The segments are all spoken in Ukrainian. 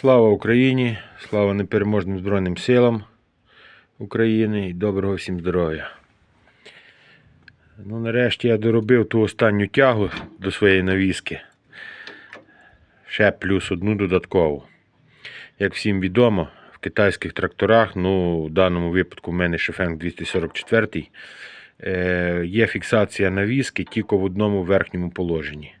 Слава Україні! Слава непереможним Збройним силам України і доброго всім здоров'я. Ну, нарешті я доробив ту останню тягу до своєї навіски. Ще плюс одну додаткову. Як всім відомо, в китайських тракторах, ну, в даному випадку в мене Шефенг 244, е, є фіксація навіски тільки в одному верхньому положенні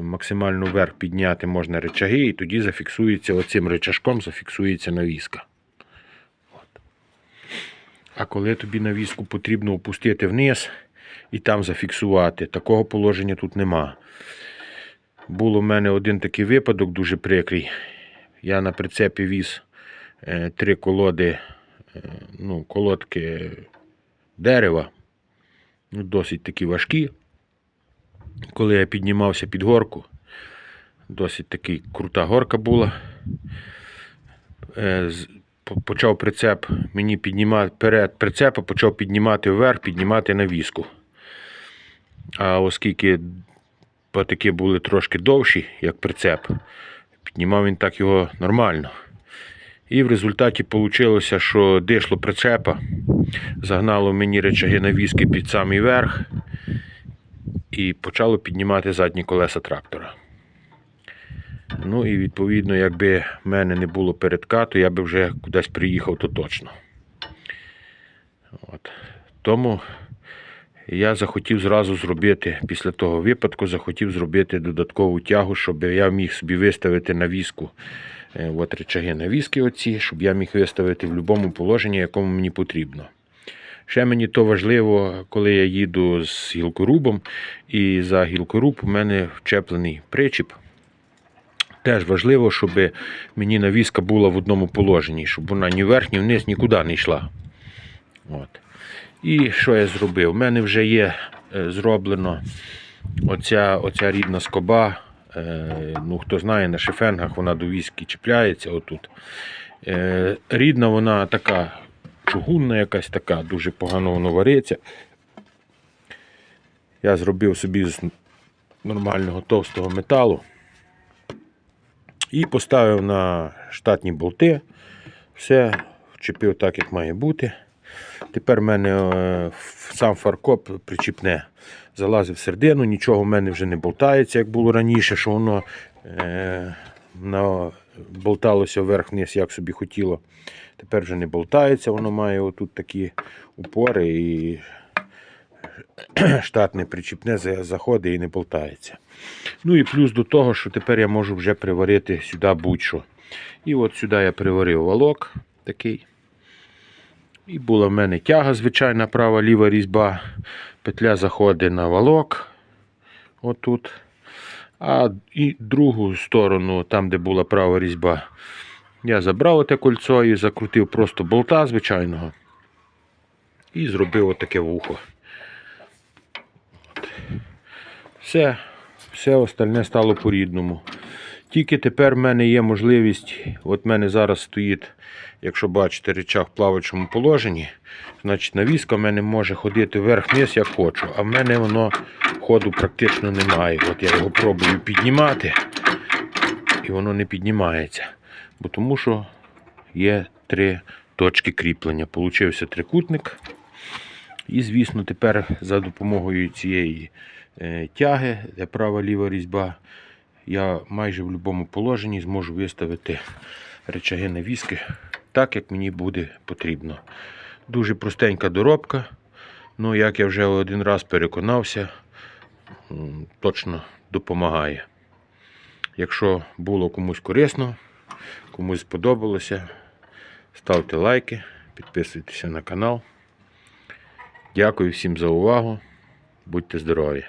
максимально вверх підняти можна речаги, і тоді зафіксується оцим речашком зафіксується навіска. От. А коли тобі навіску потрібно опустити вниз і там зафіксувати, такого положення тут нема. Було в мене один такий випадок дуже прикрий. Я на прицепі віз е, три колоди, е, ну, колодки дерева, ну, досить такі важкі коли я піднімався під горку, досить таки крута горка була. Е, Почав прицеп мені піднімати перед прицепа, почав піднімати вверх, піднімати навіску. А оскільки патики були трошки довші, як прицеп, піднімав він так його нормально. І в результаті вийшло, що дишло прицепа, загнало мені речаги навіски під самий верх і почало піднімати задні колеса трактора. Ну і відповідно, якби в мене не було передка, то я би вже кудись приїхав, то точно. От. Тому я захотів зразу зробити, після того випадку, захотів зробити додаткову тягу, щоб я міг собі виставити навіску. е, От речаги навіски оці, щоб я міг виставити в будь-якому положенні, якому мені потрібно. Ще мені то важливо, коли я їду з гілкорубом, і за гілкоруб у мене вчеплений причіп. Теж важливо, щоб мені навіска була в одному положенні, щоб вона ні вверх, ні вниз нікуди не йшла. От. І що я зробив? У мене вже є е, зроблено оця, оця рідна скоба. Е, ну, хто знає, на шифенгах вона до віскі чіпляється отут. Е, рідна вона така чугунна якась така, дуже погано воно вариться. Я зробив собі з нормального товстого металу і поставив на штатні болти. Все вчепив так, як має бути. Тепер в мене е, сам фаркоп причіпне. Залазив в нічого в мене вже не болтається, як було раніше, що воно е, на, болталося вверх-вниз, як собі хотіло. Тепер вже не болтається, воно має отут такі упори і штатне причіпне заходить і не болтається. Ну і плюс до того, що тепер я можу вже приварити сюди будь-що. І от сюди я приварив валок такий. І була в мене тяга, звичайна права ліва різьба. Петля заходить на валок. Отут. А і другу сторону, там, де була права різьба, я забрав те кольцо і закрутив просто болта звичайного. І зробив отаке вухо. Все, все остальне стало по-рідному. Тільки тепер в мене є можливість, от в мене зараз стоїть, якщо бачите, речах в плаваючому положенні, значить навіска в мене може ходити вверх-вниз, як хочу, а в мене воно ходу практично немає. От я його пробую піднімати, і воно не піднімається. Бо тому що є три точки кріплення. Получився трикутник. І, звісно, тепер за допомогою цієї е, тяги, де права ліва різьба, я майже в будь-якому положенні зможу виставити речаги навіски так, як мені буде потрібно. Дуже простенька доробка. Ну, як я вже один раз переконався, точно допомагає. Якщо було комусь корисно, комусь сподобалося, ставте лайки, підписуйтеся на канал. Дякую всім за увагу. Будьте здорові!